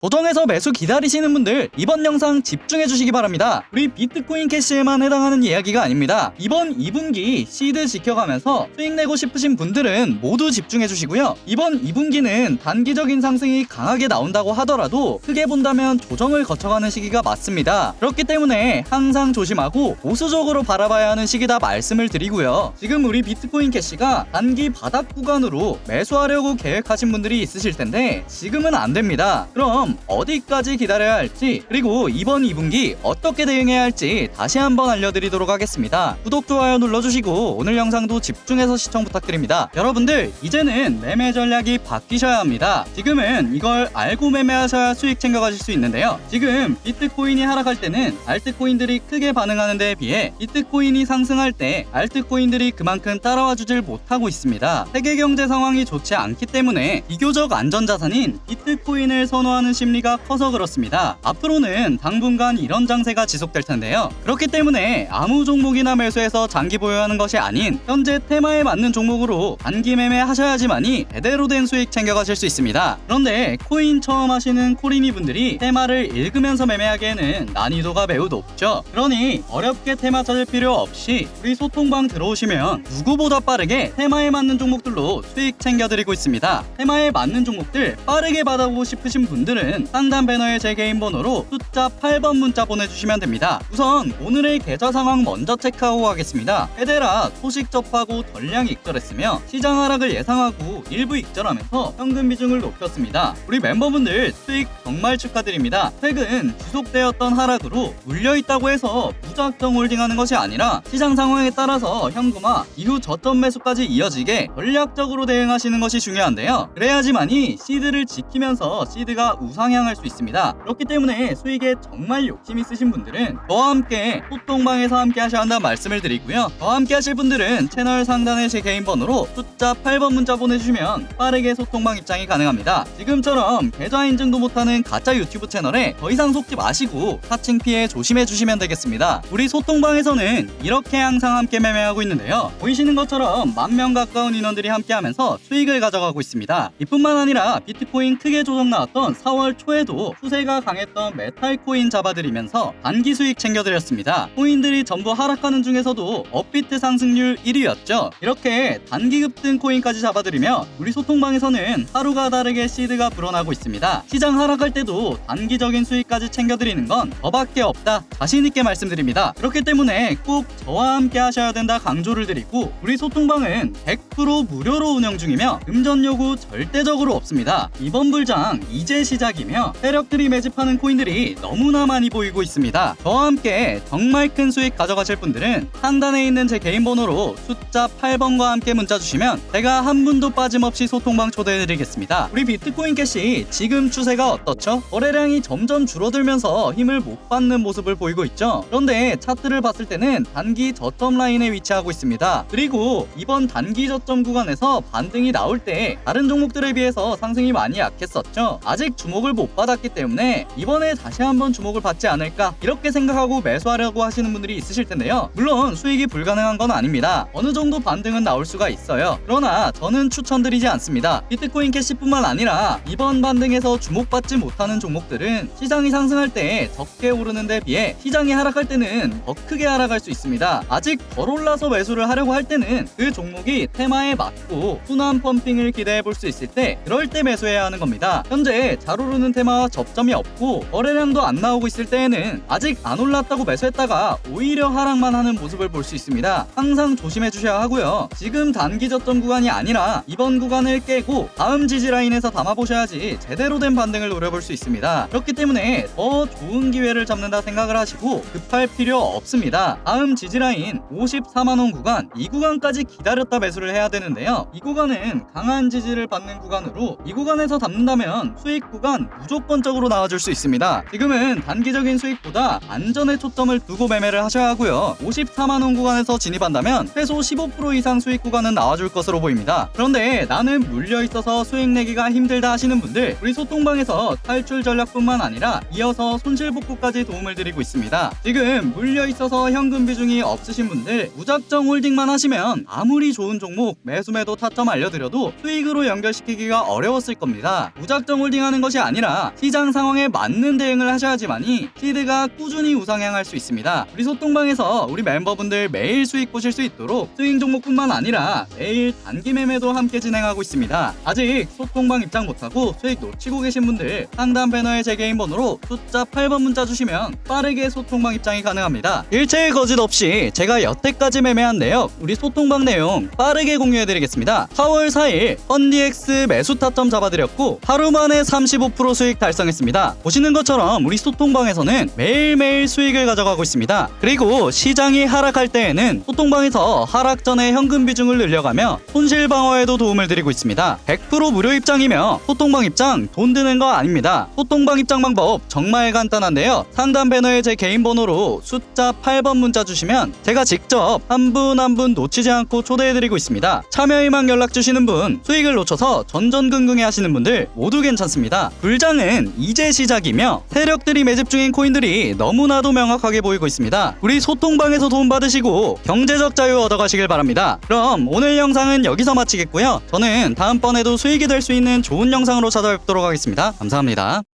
고정해서 매수 기다리시는 분들 이번 영상 집중해 주시기 바랍니다. 우리 비트코인 캐시에만 해당하는 이야기가 아닙니다. 이번 2분기 시드 지켜가면서 수익 내고 싶으신 분들은 모두 집중해 주시고요. 이번 2분기는 단기적인 상승이 강하게 나온다고 하더라도 크게 본다면 조정을 거쳐가는 시기가 맞습니다. 그렇기 때문에 항상 조심하고 보수적으로 바라봐야 하는 시기다 말씀을 드리고요. 지금 우리 비트코인 캐시가 단기 바닥 구간으로 매수하려고 계획하신 분들이 있으실 텐데 지금은 안 됩니다. 그럼 어디까지 기다려야 할지 그리고 이번 2분기 어떻게 대응해야 할지 다시 한번 알려드리도록 하겠습니다. 구독, 좋아요 눌러주시고 오늘 영상도 집중해서 시청 부탁드립니다. 여러분들 이제는 매매 전략이 바뀌셔야 합니다. 지금은 이걸 알고 매매하셔야 수익 챙겨가실 수 있는데요. 지금 비트코인이 하락할 때는 알트코인들이 크게 반응하는 데에 비해 비트코인이 상승할 때 알트코인들이 그만큼 따라와 주질 못하고 있습니다. 세계 경제 상황이 좋지 않기 때문에 비교적 안전자산인 비트코인을 선호하는 심리가 커서 그렇습니다. 앞으로는 당분간 이런 장세가 지속될 텐데요. 그렇기 때문에 아무 종목이나 매수해서 장기 보유하는 것이 아닌 현재 테마에 맞는 종목으로 단기 매매하셔야지만이 제대로 된 수익 챙겨가실 수 있습니다. 그런데 코인 처음 하시는 코리니 분들이 테마를 읽으면서 매매하기에는 난이도가 매우 높죠. 그러니 어렵게 테마 찾을 필요 없이 우리 소통방 들어오시면 누구보다 빠르게 테마에 맞는 종목들로 수익 챙겨드리고 있습니다. 테마에 맞는 종목들 빠르게 받아보고 싶으신 분들은 상단 배너에 제 개인 번호로 숫자 8번 문자 보내주시면 됩니다. 우선 오늘의 계좌 상황 먼저 체크하고 가겠습니다. 헤데라 소식 접하고 덜량 익절했으며 시장 하락을 예상하고 일부 익절하면서 현금 비중을 높였습니다. 우리 멤버분들 수익 정말 축하드립니다. 최근 지속되었던 하락으로 물려있다고 해서 무작정 홀딩하는 것이 아니라 시장 상황에 따라서 현금화 이후 저점 매수까지 이어지게 전략적으로 대응하시는 것이 중요한데요. 그래야지만이 시드를 지키면서 시드가 우상 향할 수 있습니다. 그렇기 때문에 수익에 정말 욕심 있으신 분들은 저와 함께 소통방에서 함께 하셔야 한다는 말씀을 드리고요. 저와 함께 하실 분들은 채널 상단에 제 개인 번호로 숫자 8번 문자 보내주시면 빠르게 소통방 입장이 가능합니다. 지금처럼 계좌 인증도 못하는 가짜 유튜브 채널에 더 이상 속지 마시고 사칭 피해 조심해 주시면 되겠습니다. 우리 소통방에서는 이렇게 항상 함께 매매하고 있는데요. 보이시는 것처럼 만 명 가까운 인원들이 함께하면서 수익을 가져가고 있습니다. 이뿐만 아니라 비트코인 크게 조정 나왔던 4월 초에도 추세가 강했던 메탈 코인 잡아드리면서 단기 수익 챙겨드렸습니다. 코인들이 전부 하락하는 중에서도 업비트 상승률 1위였죠. 이렇게 단기 급등 코인까지 잡아드리며 우리 소통방에서는 하루가 다르게 시드가 불어나고 있습니다. 시장 하락할 때도 단기적인 수익까지 챙겨드리는 건 저밖에 없다. 자신있게 말씀드립니다. 그렇기 때문에 꼭 저와 함께 하셔야 된다 강조를 드리고 우리 소통방은 100% 무료로 운영 중이며 금전 요구 절대적으로 없습니다. 이번 불장 이제 시작 이며 세력들이 매집하는 코인들이 너무나 많이 보이고 있습니다. 저와 함께 정말 큰 수익 가져가실 분들은 상단에 있는 제 개인 번호로 숫자 8번과 함께 문자 주시면 제가 한 분도 빠짐없이 소통방 초대해드리겠습니다. 우리 비트코인 캐시 지금 추세가 어떻죠? 거래량이 점점 줄어들면서 힘을 못 받는 모습을 보이고 있죠. 그런데 차트를 봤을 때는 단기 저점 라인에 위치하고 있습니다. 그리고 이번 단기 저점 구간에서 반등이 나올 때 다른 종목들에 비해서 상승이 많이 약했었죠. 아직 주목 을 못 받았기 때문에 이번에 다시 한번 주목을 받지 않을까 이렇게 생각하고 매수하려고 하시는 분들이 있으실 텐데요. 물론 수익이 불가능한 건 아닙니다. 어느 정도 반등은 나올 수가 있어요. 그러나 저는 추천드리지 않습니다. 비트코인 캐시뿐만 아니라 이번 반등에서 주목받지 못하는 종목들은 시장이 상승할 때 적게 오르는 데 비해 시장이 하락할 때는 더 크게 하락할 수 있습니다. 아직 덜 올라서 매수를 하려고 할 때는 그 종목이 테마에 맞고 순환 펌핑을 기대해 볼 수 있을 때 그럴 때 매수해야 하는 겁니다. 현재 잘 오르는 테마와 접점이 없고 거래량도 안 나오고 있을 때에는 아직 안 올랐다고 매수했다가 오히려 하락만 하는 모습을 볼 수 있습니다. 항상 조심해 주셔야 하고요. 지금 단기 저점 구간이 아니라 이번 구간을 깨고 다음 지지 라인에서 담아 보셔야지 제대로 된 반등을 노려볼 수 있습니다. 그렇기 때문에 더 좋은 기회를 잡는다 생각을 하시고 급할 필요 없습니다. 다음 지지 라인 54만 원 구간 이 구간까지 기다렸다 매수를 해야 되는데요. 이 구간은 강한 지지를 받는 구간으로 이 구간에서 담는다면 수익 구간 무조건적으로 나와줄 수 있습니다. 지금은 단기적인 수익보다 안전에 초점을 두고 매매를 하셔야 하고요. 54만 원 구간에서 진입한다면 최소 15% 이상 수익 구간은 나와줄 것으로 보입니다. 그런데 나는 물려 있어서 수익 내기가 힘들다 하시는 분들 우리 소통방에서 탈출 전략뿐만 아니라 이어서 손실 복구까지 도움을 드리고 있습니다. 지금 물려 있어서 현금 비중이 없으신 분들 무작정 홀딩만 하시면 아무리 좋은 종목 매수 매도 타점 알려드려도 수익으로 연결시키기가 어려웠을 겁니다. 무작정 홀딩하는 것이 아니 라 시장 상황에 맞는 대응을 하셔야지만이 시드가 꾸준히 우상향할 수 있습니다. 우리 소통방에서 우리 멤버분들 매일 수익 보실 수 있도록 스윙 종목뿐만 아니라 매일 단기 매매도 함께 진행하고 있습니다. 아직 소통방 입장 못하고 수익 놓치고 계신 분들 상단 배너에 제 개인 번호로 숫자 8번 문자 주시면 빠르게 소통방 입장이 가능합니다. 일체의 거짓 없이 제가 여태까지 매매한 내역 우리 소통방 내용 빠르게 공유해드리겠습니다. 4월 4일 펀디엑스 매수 타점 잡아드렸고 하루 만에 35% 수익 달성했습니다. 보시는 것처럼 우리 소통방에서는 매일매일 수익을 가져가고 있습니다. 그리고 시장이 하락할 때에는 소통방에서 하락 전에 현금 비중을 늘려가며 손실 방어에도 도움을 드리고 있습니다. 100% 무료 입장이며 소통방 입장 돈 드는 거 아닙니다. 소통방 입장 방법 정말 간단한데요. 상단 배너에 제 개인 번호로 숫자 8번 문자 주시면 제가 직접 한 분 한분 놓치지 않고 초대해드리고 있습니다. 참여 희망 연락 주시는 분, 수익을 놓쳐서 전전긍긍해 하시는 분들 모두 괜찮습니다. 불장은 이제 시작이며 세력들이 매집 중인 코인들이 너무나도 명확하게 보이고 있습니다. 우리 소통방에서 도움 받으시고 경제적 자유 얻어가시길 바랍니다. 그럼 오늘 영상은 여기서 마치겠고요. 저는 다음번에도 수익이 될 수 있는 좋은 영상으로 찾아뵙도록 하겠습니다. 감사합니다.